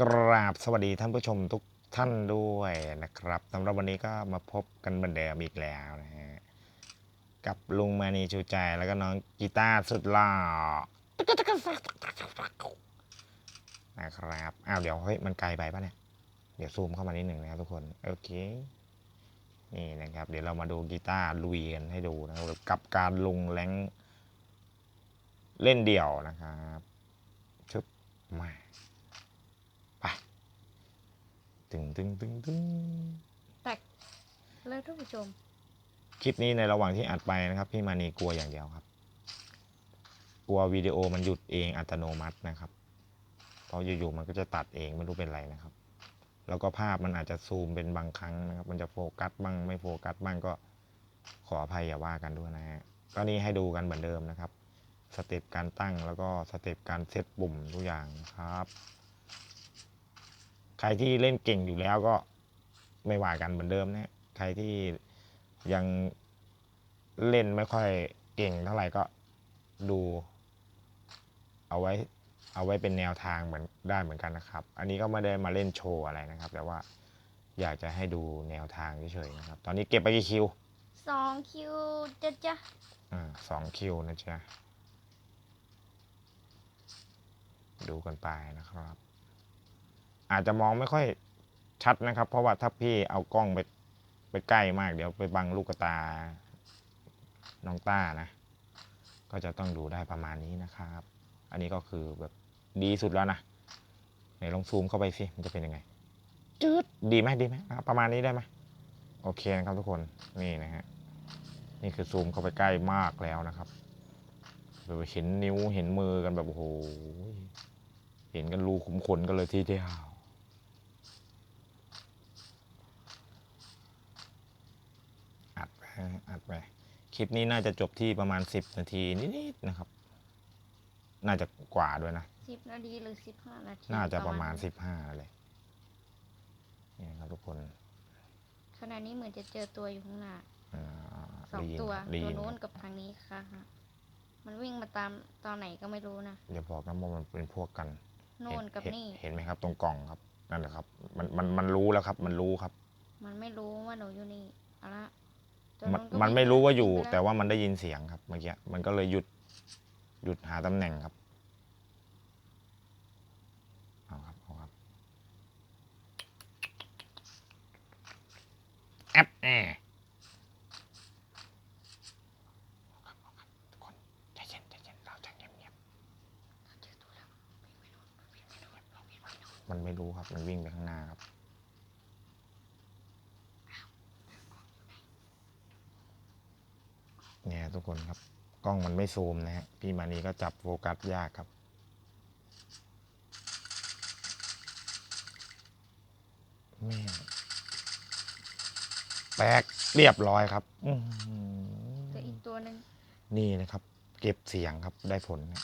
กราบสวัสดีท่านผู้ชมทุกท่านด้วยนะครับสำหรับวันนี้ก็มาพบกันเหมือนเดิมอีกแล้วนะฮะกับลุงมานีชูใจแล้วก็น้องกีตาร์สุดหล่อนะครับอ้าวเดี๋ยวเฮ้ยมันไกลไปปะเนี่ยเดี๋ยวซูมเข้ามานิดหนึ่งนะครับทุกคนโอเคนี่นะครับ เดี๋ยวเรามาดูกีตาร์ลุยกันให้ดูนะครับกับการลงแรงเล่นเดี่ยวนะครับชึบ มาไปตึงตึงตึงตึงแตกเลยท่านผู้ชม คลิปนี้ในระหว่างที่อัดไปนะครับ พี่มานีกลัวอย่างเดียวครับ กลัววิดีโอมันหยุดเองอัตโนมัตินะครับเพราะอยู่ๆมันก็จะตัดเองไม่รู้เป็นไรนะครับ แล้วก็ภาพมันอาจจะซูมเป็นบางครั้งนะครับ มันจะโฟกัสบ้างไม่โฟกัสบ้างก็ขออภัยอย่าว่ากันด้วยนะฮะก็นี่ให้ดูกันเหมือนเดิมนะครับ สเต็ปการตั้งแล้วก็สเต็ปการเซตปุ่มทุกอย่างครับ ใครที่เล่นเก่งอยู่แล้วก็ไม่ว่ากันเหมือนเดิมนะใครที่ยังเล่นไม่ค่อยเก่งเท่าไหร่ก็ดู เอาไว้เอาไว้เป็นแนวทางเหมือนได้เหมือนกันนะครับ อันนี้ก็ไม่ได้มาเล่นโชว์อะไรนะครับ แต่ว่าอยากจะให้ดูแนวทางเฉยๆนะครับ ตอนนี้เก็บไปกี่คิวสองคิวจะจะอ่าสองคิวนะจ๊ะ ดูกันไปนะครับ อาจจะมองไม่ค่อยชัดนะครับ เพราะว่าถ้าพี่เอากล้องไปไปใกล้มาก เดี๋ยวไปบังลูกตา น้องต้านะ ก็จะต้องดูได้ประมาณนี้นะครับ อันนี้ก็คือแบบดีสุดแล้วนะไหนลองซูมเข้าไปสิมันจะเป็นยังไงจืดดีไหมดีไหมประมาณนี้ได้ไหมโอเคนะครับทุกคนนี่นะฮะนี่คือซูมเข้าไปใกล้มากแล้วนะครับแบบเห็นนิ้วเห็นมือกันแบบโอ้โห เห็นกันรูขุมขนกันเลยทีเดียวอัดไปอัดไปคลิปนี้น่าจะจบที่ประมาณ 10 นาทีนิดๆนะครับ น่าจะกว่าด้วยนะสิบนาทีหรือสิบห้านาทีน่าจะประมาณ 15เลยนี่นะครับทุกคนขณะนี้เหมือนจะเจอตัวอยู่ข้างหน้าอ่าสองได้ยินตัวได้ตัวยิน นู้นกับทางนี้ค่ะฮะมันวิ่งมาตามตอนไหนก็ไม่รู้นะ อย่าบอกนะว่ามันเป็นพวกกัน โน่นกับเห็นนี่ เห็นไหมครับ ตรงกล่องครับนั่นแหละครับ มันมันมันรู้แล้วครับ มันรู้ครับ มันไม่รู้ว่าหนูอยู่นี่เอาละตัวมันก็มันไม่รู้ว่าอยู่วิ่งไปแต่ล้ว่ามันได้ยินเสียงครับเมื่อกี้มันก็เลยหยุดหยุดหาตำแหน่งครับเอาครับเอาครับแอปแอร์เอาครับเอาครับทุกคนใจเย็นใจเย็นเราจะเงียบเงียบ เจอตัวแล้ววิ่งไปโน่นวิ่งไปโน่นเราวิ่งไปโน่น มันไม่รู้ครับ มันวิ่งไปข้างหน้าครับ เนี่ยทุกคนครับ กล้องมันไม่ซูมนะฮะ พี่มานีก็จับโฟกัสยากครับ แม่งแตกเรียบร้อยครับ อื้อหือเจออีกตัวหนึ่งนี่นะครับ เก็บเสียงครับได้ผลนะ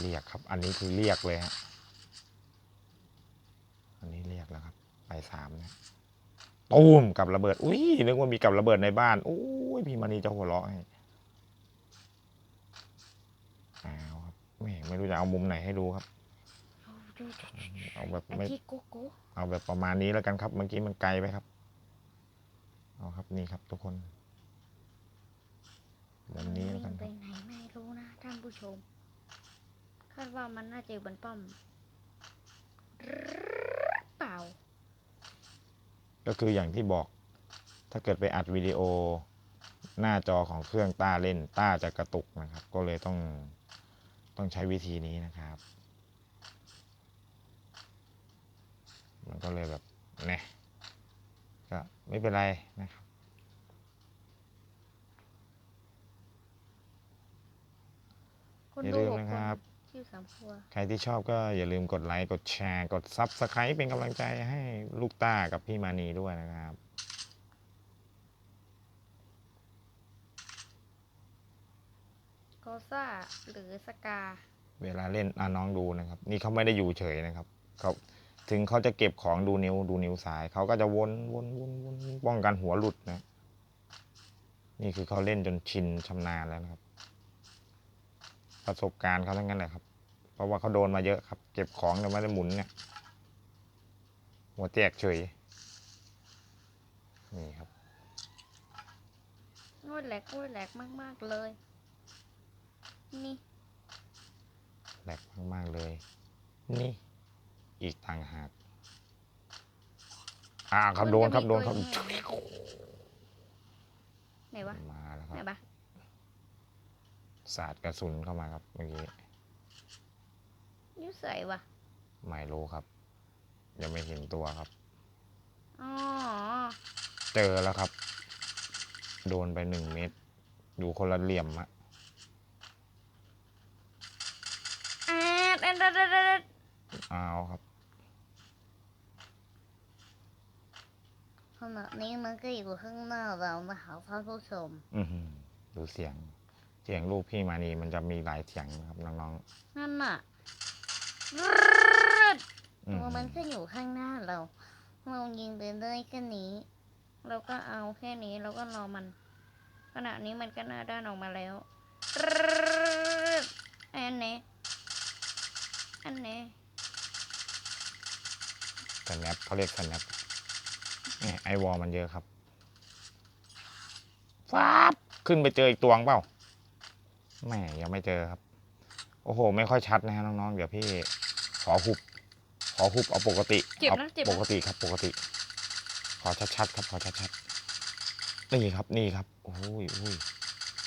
เรียกครับ อันนี้คือเรียกเลยฮะ อันนี้เรียกแล้วครั บไปสามนะตูมกับระเบิด อุ้ยนึกว่ามีกับระเบิดในบ้านอุ้ยพี่มานีจะหัวเราะให้เอาครับแม่ไม่รู้จะเอามุมไหนให้ดูครับ เอาดูดูดูเอาแบบไอ้ไม่ที่โกโก้เอาแบบประมาณนี้แล้วกันครับ เมื่อกี้มันไกลไปครับ เอาครับนี่ครับ ทุกคนมุมนี้แล้วกันวิ่งคไปรับไหนไม่รู้นะท่านผู้ชม คาดว่ามันน่าจะอยู่บนป้อมหรือเปล่า ก็คืออย่างที่บอก ถ้าเกิดไปอัดวิดีโอหน้าจอของเครื่องต้าเล่นต้าจะกระตุกนะครับ ก็เลยต้องต้องใช้วิธีนี้นะครับ มันก็เลยแบบเนี่ยก็ไม่เป็นไรนะครับคนอย่าดูลืมหกนะคคน รับ ชื่อสามครัว ใครที่ชอบก็อย่าลืมกดไลค์ กดแชร์ กด Subscribe เป็นกำลังใจให้ลูกต้ากับพี่มานีด้วยนะครับ โกซ่า หรือสกา เวลาเล่นอะน้องดูนะครับ นี่เขาไม่ได้อยู่เฉยนะครับเขาถึงเขาจะเก็บของดูนิ้วดูนิ้วซ้าย เขาก็จะวนวนวนวนป้องกันหัวหลุดนะ นี่คือเขาเล่นจนชินชำนาญแล้วนะครับ ประสบการณ์เขาทั้งนั้นแหละครับ เพราะว่าเขาโดนมาเยอะครับ เก็บของแต่ไม่ได้หมุนเนี่ย หัวแตกเฉย นี่ครับโอ้ยแหลกโอ้ยแหลกมาก ๆ เลย นี่แหลกมาก ๆ เลย นี่ อีกต่างหาก อ่าครับโดนครับโดนครับ ไหนวะมาแล้วคไหนรับปะ สาดกระสุนเข้ามาครับเมื่อกี้นิ้วใส่วะไม่รู้ครับ ยังไม่เห็นตัวครับ อ๋อ เจอแล้วครับ โดนไปหนึ่งเม็ดอยู่คนละเหลี่ยมอะแอดแอดแอดแอดแอดเอาครับขณะนี้มันก็อยู่ข้างหน้าเรานะคะท่านผู้ชม อือหือดูเสียง เสียงลูกพี่มานีมันจะมีหลายเสียงนะครับน้องนั่นน่ะๆอืตัวมันอก็อยู่ข้างหน้าเรา เรายิงไปเลยแค่นี้ เราก็เอาแค่นี้เราก็รอมัน ขณะนี้มันก็หน้าด้านออกมาแล้วอันนี้อันนี้สแนปเขาเรียกสแนปเนี่ยไอวอลมันเยอะครับฟ้าบขึ้นไปเจออีกตัวงเปล่า แม่ยังไม่เจอครับ โอ้โห ไม่ค่อยชัดนะฮะน้องๆ เดี๋ยวพี่ขอหุบ ขอหุบเอาปกติเจ็บอานะเจ็บปนะกติครับปกติ ขอชัดๆครับขอชัดๆนี่ครับนี่ครับโอ้ยโอ้ย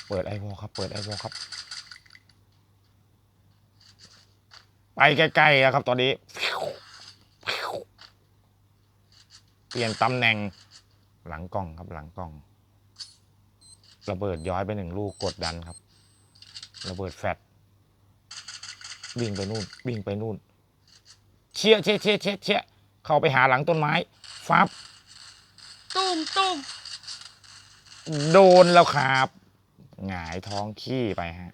เปิดไอวอลครับ เปิดไอวอลครับ ไปใกล้ๆแล้วครับ ตอนนี้ เปลี่ยนตำแหน่ง หลังกล้องครับหลังกล้อง ระเบิดย้อยไปหนึ่งลูกกดดันครับ ระเบิดแฟดวิ่งไปนู่นวิ่งไปนู่นเชี่ยเชี่ยเชี่ยเชี่ยเชี่ยเข้าไปหาหลังต้นไม้ฟับตุ้มตุ้มโดนแล้วครับหงายท้องขี้ไปฮะ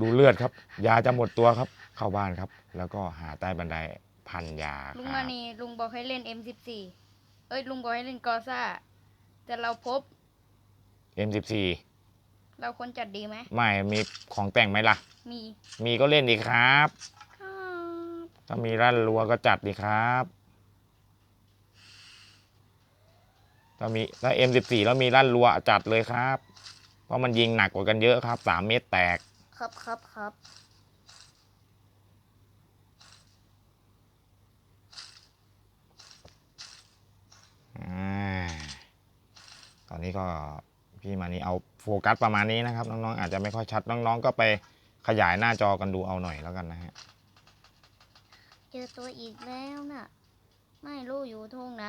ดูเลือดครับ ยาจะหมดตัวครับ เข้าบ้านครับ แล้วก็หาใต้บันไดพันยาลุงคมารับนีลุงบอกให้เล่น M14 เอ้ยลุงบอกให้เล่นกอซ่า แต่เราพบ M14 เราควรจัดดีไหมไม่มีของแต่งไหมล่ะ มีมีก็เล่นดีครับ ครับถ้ามีรั่นรัวก็จัดดีครับถ้ามีถ้า M14 แล้วมีรั่นรัวจัดเลยครับ เพราะมันยิงหนักกว่ากันเยอะครับสามเมตรแตก ครับครับครับอ่าตอนนี้ก็พี่มานี่เอา โฟกัสประมาณนี้นะครับ น้องๆอาจจะไม่ค่อยชัดน้องๆ ก็ไปขยายหน้าจอกันดูเอาหน่อยแล้วกันนะฮะเจอตัวอีกแล้วน่ะ ไม่รู้อยู่ทุ่งไหน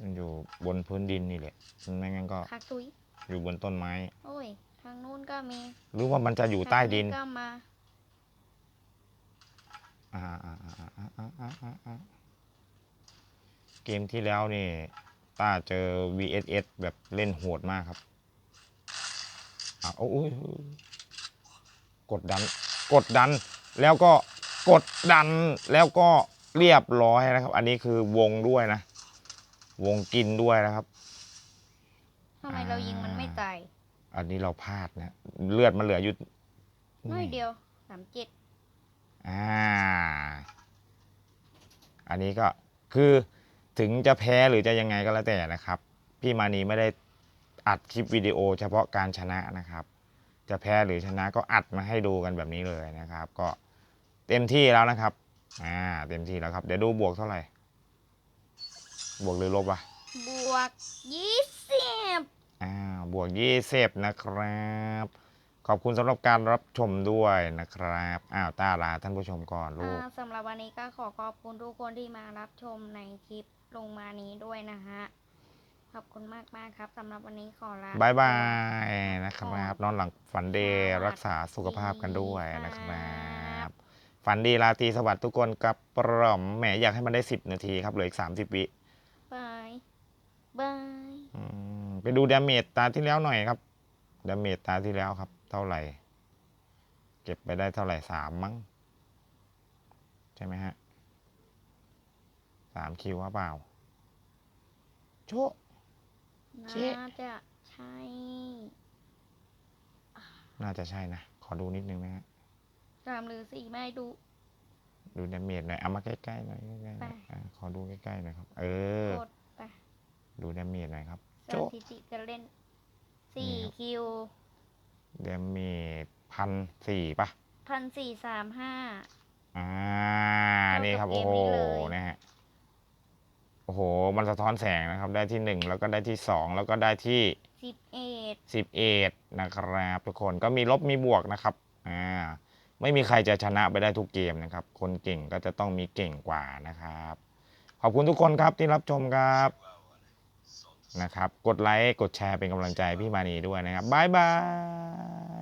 มันอยู่บนพื้นดินนี่แหละไม่งั้นก็คักตุยอยู่บนต้นไม้ โอ้ย ทางนู้นก็มี หรือว่ามันจะอยู่ใต้ดินก็มาาเกมที่แล้วนี่ต้าเจอ VSS แบบเล่นโหดมากครับ อ่าโอ้ยกดดัน กดดัน แล้วก็กดดัน แล้วก็เรียบร้อยนะครับ อันนี้คือวงด้วยนะ วงกินด้วยนะครับทำไมเรายิงมันไม่ตาย อันนี้เราพลาดนะ เลือดมันเหลืออยู่น้อยเดียวสามเจ็ดอ่า อันนี้ก็คือถึงจะแพ้หรือจะยังไงก็แล้วแต่นะครับ พี่มานีไม่ได้ อัดคลิปวิดีโอเฉพาะการชนะนะครับ จะแพ้หรือชนะก็อัดมาให้ดูกันแบบนี้เลยนะครับ ก็เต็มที่แล้วนะครับอ่าเต็มที่แล้วครับเดี๋ยวดูบวกเท่าไหร่ บวกหรือลบวะบวกยี่สิบอ้าวบวกยี่สิบนะครับ ขอบคุณสำหรับการรับชมด้วยนะครับอ้าวตาลาท่านผู้ชมก่อนลูกอ่าสำหรับวันนี้ก็ขอขอบคุณทุกคนที่มารับชมในคลิปลงมานี้ด้วยนะฮะ ขอบคุณมากมากๆครับสำหรับวันนี้ขอลาบายบาไปยนะครับนอนหลังฝันดีรักษาสุขภาพกันด้วยนะครับฝันดีราตรีสวัสดิ์ทุกคนกับปรอมแหมอยากให้มันได้สิบนาทีครับเหลืออีกสามสิบวิบายบายอืมไปดูดาเมจตาที่แล้วหน่อยครับดาเมจตาที่แล้วครับ เท่าไหร่ เก็บไปได้เท่าไหร่สามมั้ง ใช่ไหมฮะสามคิวว่าเปล่า โชะ เจ๊น่าจะใช่ น่าจะใช่นะ ขอดูนิดนึงนะฮะ สามหรือสี่ไม่ดู ดูดาเมจหน่อย เอามาใกล้ๆหน่อยใกล้ๆหน่อยไป อ่าขอดูใกล้ๆหน่อยครับ เออ กดไปดูดาเมจหน่อยครับ สโจ๊ะ ถิติการเล่นสี่นี่ครับ คิวดาเมจพันสี่ปะพันสี่สามห้า อ่าเท่ากับนี่ครับเกโอ้มโหนี้เลยนะฮะ โอ้โหมันสะท้อนแสงนะครับ ได้ที่หนึ่งแล้วก็ได้ที่สองแล้วก็ได้ที่ สิบเอ็ดสิบเอ็ดนะครับทุกคนก็มีลบมีบวกนะครับอ่าไม่มีใครจะชนะไปได้ทุกเกมนะครับ คนเก่งก็จะต้องมีเก่งกว่านะครับ ขอบคุณทุกคนครับที่รับชมครับนะครับ กดไลค์กดแชร์เป็นกำลังใจให้พี่มานีด้วยนะครับบ๊ายบาย